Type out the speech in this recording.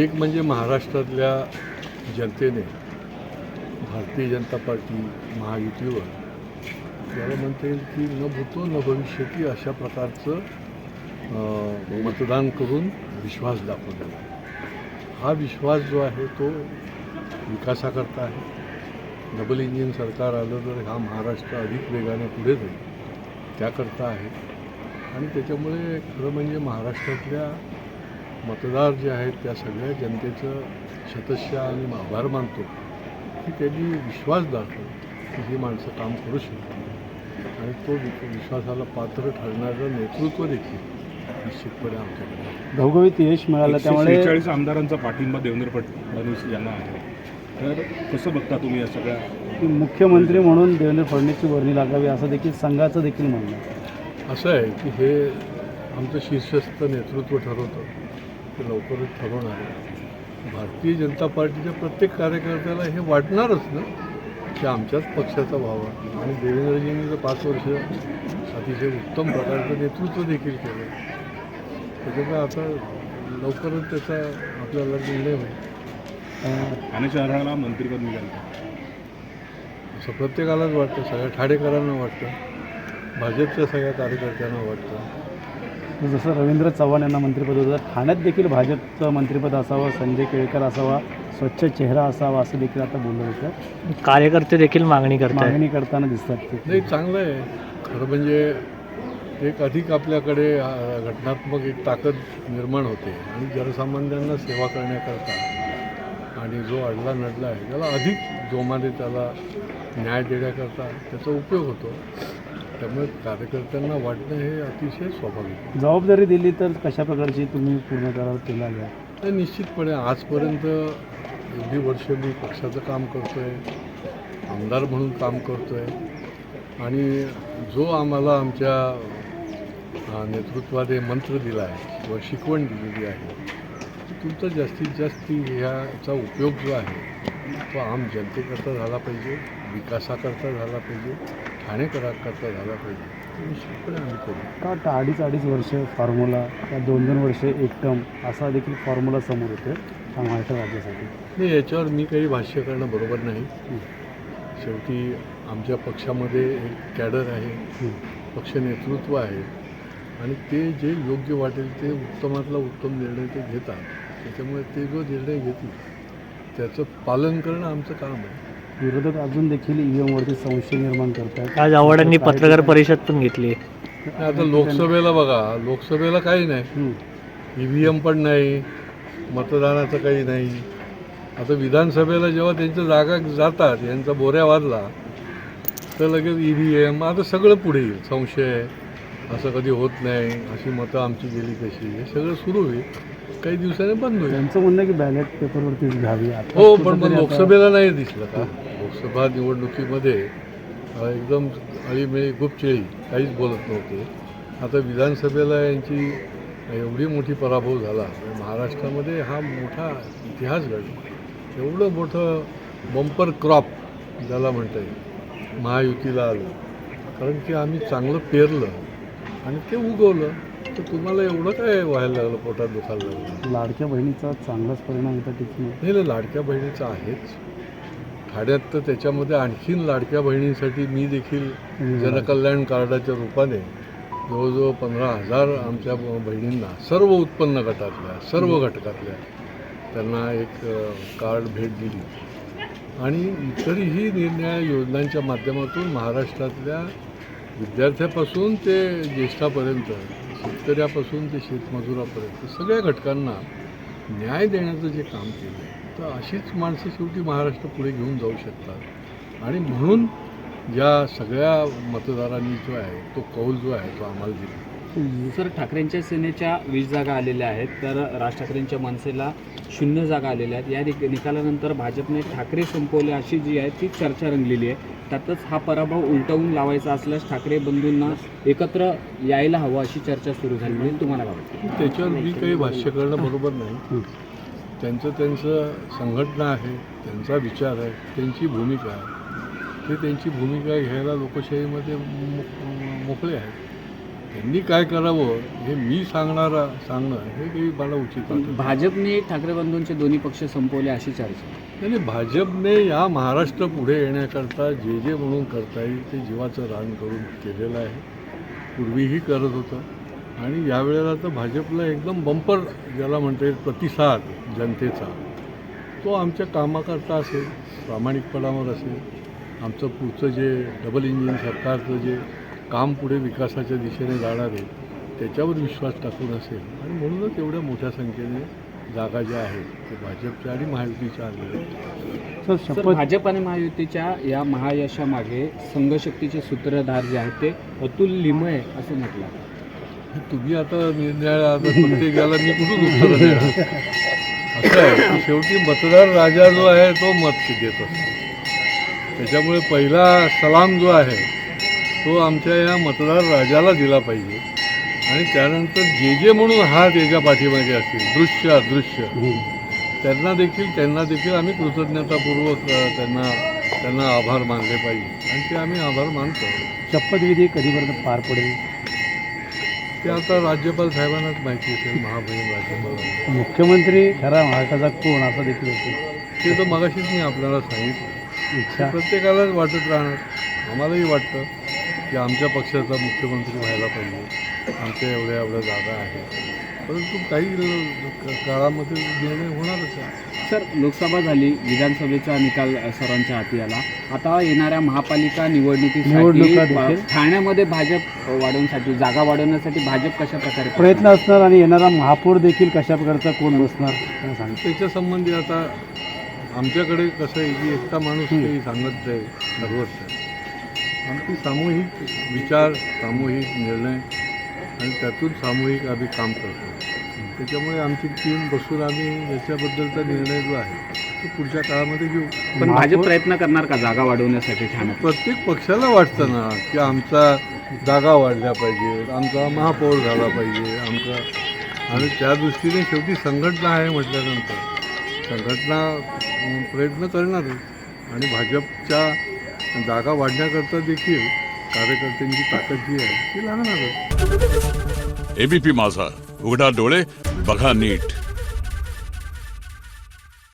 एक म्हणजे महाराष्ट्रातल्या जनतेने भारतीय जनता पार्टी महायुतीवर त्याला म्हणता येईल की न भूतो न भविष्यती अशा प्रकारचं मतदान करून विश्वास दाखवलेला हा विश्वास जो आहे तो विकासाकरता आहे. डबल इंजिन सरकार आलं तर हा महाराष्ट्र अधिक वेगाने पुढे जाईल त्याकरता आहे. आणि त्याच्यामुळे खरं म्हणजे महाराष्ट्रातल्या मतदार जे आहेत त्या सगळ्या जनतेचं शतशः आणि आभार मानतो की त्यांनी विश्वास दाखवला की ही माणसं काम करू शकतात आणि तो विश्वासाला पात्र ठरणारं नेतृत्व देखील निश्चितपणे आमच्याकडे. घवघवीत यश मिळालं त्यामुळे शेहेचाळीस आमदारांचा पाठिंबा देवेंद्र फडणवीस यांना आहे तर कसं बघता तुम्ही या सगळ्या की मुख्यमंत्री म्हणून देवेंद्र फडणवीसची वर्णी लागावी असं देखील संघाचं देखील म्हणणं आहे. असं आहे की हे आमचं शीर्षस्थ नेतृत्व ठरवतं ते लवकरच ठरवणार आहे. भारतीय जनता पार्टीच्या प्रत्येक कार्यकर्त्याला हे वाटणारच ना की आमच्याच पक्षाचा व्हावा. आणि देवेंद्रजींनी तर पाच वर्ष अतिशय उत्तम प्रकारचं नेतृत्व देखील केलं. त्याच्यामुळे आता लवकरच त्याचा आपल्याला निर्णय होईल. ठाणे शहराला मंत्रिपद मिळालं असं प्रत्येकालाच वाटतं. सगळ्या ठाणेकरांना वाटतं. भाजपच्या सगळ्या कार्यकर्त्यांना वाटतं. जसं रवींद्र चव्हाण यांना मंत्रिपद होतं ठाण्यात देखील भाजपचं मंत्रिपद असावं संजय केळकर असावा स्वच्छ चेहरा असावा असं देखील आता बोललं होतं कार्यकर्ते देखील मागणी करतात मागणी करताना दिसतात ते. नाही चांगलं आहे. खरं म्हणजे एक अधिक आपल्याकडे घटनात्मक एक ताकद निर्माण होते आणि जनसामान्यांना सेवा करण्याकरता. आणि जो अडला नडला आहे त्याला अधिक जोमाने त्याला न्याय देण्याकरता त्याचा उपयोग होतो. त्यामुळे कार्यकर्त्यांना वाटणं हे अतिशय स्वाभाविक. जबाबदारी दिली तर कशा प्रकारची तुम्ही पूर्ण करार केला तर निश्चितपणे आजपर्यंत एवढी वर्ष मी पक्षाचं काम करतो आहे आमदार म्हणून काम करतो आहे आणि जो आम्हाला आमच्या नेतृत्वाने मंत्र दिला आहे किंवा शिकवण दिलेली आहे तुमचा जास्तीत जास्त ह्याचा उपयोग जो आहे तो आम जनतेकरता झाला पाहिजे. विकासाकरता झाला पाहिजे ठाणेकराकरता झाला पाहिजे. आम्ही करू. का वाटतं अडीच अडीच वर्ष फॉर्म्युला त्या दोन दोन वर्ष एक टर्म असा देखील फॉर्म्युला समोर येतो हा महाराष्ट्र राज्यासाठी. नाही याच्यावर मी काही भाष्य करणं बरोबर नाही. शेवटी आमच्या पक्षामध्ये एक कॅडर आहे पक्ष नेतृत्व आहे. आणि ते जे योग्य वाटेल ते उत्तमातला उत्तम निर्णय ते घेतात. त्याच्यामुळे ते जो निर्णय घेतील त्याचं पालन करणं आमचं काम आहे. विरोधक अजून देखील ईव्हीएमवरती संशय निर्माण करतात आज आव्हाडांनी पत्रकार परिषद पण घेतली. आता लोकसभेला बघा लोकसभेला काही नाही. हं. ई व्ही एम पण नाही मतदानाचं काही नाही. आता विधानसभेला जेव्हा त्यांच्या जागा जातात यांचा बोऱ्या वाजला तर लगेच ई व्ही एम आता सगळं पुढे येईल. संशय असं कधी होत नाही अशी मतं आमची गेली कशी हे सगळं सुरू होईल. काही दिवसाने बंद होईल. त्यांचं म्हणणं आहे की बॅलेट पेपरवरतीच घ्यावी. आता हो पण मग लोकसभेला नाही दिसलं का? लोकसभा निवडणुकीमध्ये एकदम अळीमिळी गुपचेळी काहीच बोलत नव्हते. आता विधानसभेला यांची एवढी मोठी पराभव झाला. महाराष्ट्रामध्ये हा मोठा इतिहास घडला. एवढं मोठं बंपर क्रॉप ज्याला म्हणता येईल महायुतीला आलं. कारण की आम्ही चांगलं पेरलं आणि ते उगवलं. तर तुम्हाला एवढं काय व्हायला लागलं पोटात दुखायला लागलं? लाडक्या बहिणीचा चांगलाच परिणाम टिकून नाही नाही, लाडक्या बहिणीचं आहेच. ठाण्यात तर त्याच्यामध्ये आणखीन लाडक्या बहिणींसाठी मी देखील जनकल्याण कार्डाच्या रूपाने जवळजवळ पंधरा हजार आमच्या बहिणींना सर्व उत्पन्न गटातल्या सर्व घटकातल्या त्यांना एक कार्ड भेट दिली. आणि इतरही निरनिराळ्या योजनांच्या माध्यमातून महाराष्ट्रातल्या विद्यार्थ्यापासून ते ज्येष्ठापर्यंत शेतकऱ्यापासून ते शेतमजुरापर्यंत सगळ्या घटकांना न्याय देण्याचं जे काम केलं आहे तर अशीच माणसं शेवटी महाराष्ट्र पुढे घेऊन जाऊ शकतात. आणि म्हणून या सगळ्या मतदारांनी जो आहे तो कौल जो आहे तो आम्हाला दिला. सर ठाकरेंच्या सेनेच्या वीस जागा आलेल्या आहेत तर राज ठाकरेंच्या मनसेला शून्य जागा आलेल्या आहेत. या निक- निकालानंतर भाजपने ठाकरे संपवले अशी जी आहे ती चर्चा रंगलेली आहे. त्यातच हा पराभव उलटवून लावायचा असल्यास ठाकरे बंधूंना एकत्र यायला हवं अशी चर्चा सुरू झाली. आहे तुम्हाला काय वाटतं त्याच्यावर मी काही भाष्य करणं बरोबर नाही. त्यांचं त्यांचं संघटना आहे त्यांचा विचार आहे त्यांची भूमिका आहे. ते त्यांची भूमिका घ्यायला लोकशाहीमध्ये मोकळे आहेत. त्यांनी काय करावं हे मी सांगणारा सांगणं हे काही मला उचित वाटत नाही. भाजपने ठाकरे बंधूंचे दोन्ही पक्ष संपवले अशी चर्चा. आणि भाजपने या महाराष्ट्र पुढे येण्याकरता जे जे म्हणून करता येईल ते जीवाचं रान करून केलेलं आहे. पूर्वीही करत होतं. आणि यावेळेला तर भाजपला एकदम बंपर ज्याला म्हणता येईल प्रतिसाद जनतेचा तो आमच्या कामाकरता असेल प्रामाणिकपणावर असेल. आमचं पुढचं जे डबल इंजिन सरकारचं जे काम पुढे विकासाच्या दिशेने जाणार आहे त्याच्यावर विश्वास टाकून असेल. आणि म्हणूनच एवढ्या मोठ्या संख्येने जागा ज्या आहेत ते भाजपच्या आणि महायुतीच्या आलेल्या आहेत भाजप आणि महायुतीच्या या महायशामागे संघशक्तीचे सूत्रधार जे आहेत ते अतुल लिमये असं म्हटलं तुम्ही आता निर्णय आता प्रत्येकाला मी कुठून उत्तर देणार? असं आहे. की शेवटी मतदार राजा जो आहे तो मत देत असतो. त्याच्यामुळे पहिला सलाम जो आहे तो आमच्या या मतदार राजाला दिला पाहिजे. आणि त्यानंतर जे जे म्हणून हा त्याच्या पाठीमागे असतील दृश्य अदृश्य त्यांना देखील त्यांना देखील आम्ही कृतज्ञतापूर्वक त्यांना त्यांना आभार मानले पाहिजे. आणि ते आम्ही आभार मानतो. शपथविधी कधीपर्यंत पार पडेल? ते आता राज्यपाल साहेबांनाच माहिती असेल महामहिम राज्यपाल. मुख्यमंत्री खरा महाराष्ट्राचा कोण असं देखील होतं? ते तर मगाशीच मी आपल्याला सांगितलं. इच्छा प्रत्येकालाच वाटत राहणार. आम्हालाही वाटतं की आमच्या पक्षाचा मुख्यमंत्री व्हायला पाहिजे. आमच्या एवढ्या एवढ्या जागा आहेत. परंतु काही काळामध्ये निर्णय होणारच आहे. सर लोकसभा झाली विधानसभेचा निकाल अ, सर्वांच्या हाती आला. आता येणाऱ्या महापालिका निवडणुकीसाठी निवडणुका भा-. ठाण्यामध्ये भाजप वाढवण्यासाठी जागा वाढवण्यासाठी भाजप कशा प्रकारे प्रयत्न असणार आणि येणारा महापौर देखील कशा प्रकारचा कोण बसणार काय सांगता? त्याच्या संबंधी आता आमच्याकडे कसं आहे की एकटा माणूस काही सांगत नाही ठरवत नाही आमची सामूहिक विचार सामूहिक निर्णय आणि त्यातून सामूहिक आम्ही काम करतो. त्याच्यामुळे आमची टीम बसून आम्ही याच्याबद्दलचा निर्णय जो आहे तो पुढच्या काळामध्ये घेऊ. पण भाजप महापौर- प्रयत्न करणार का जागा वाढवण्यासाठी ठाण्यात? प्रत्येक पक्षाला वाटतं ना की आमचा जागा वाढल्या पाहिजेत आमचा महापौर झाला पाहिजे आमचा आणि त्या दृष्टीने शेवटी संघटना आहे म्हटल्यानंतर संघटना प्रयत्न करणारच. आणि भाजपच्या जागा वाढण्याकरता देखील कार्यकर्त्यांची ताकद जी आहे ती लागणारच एबीपी माझा. उघडा डोळे बघा नीट.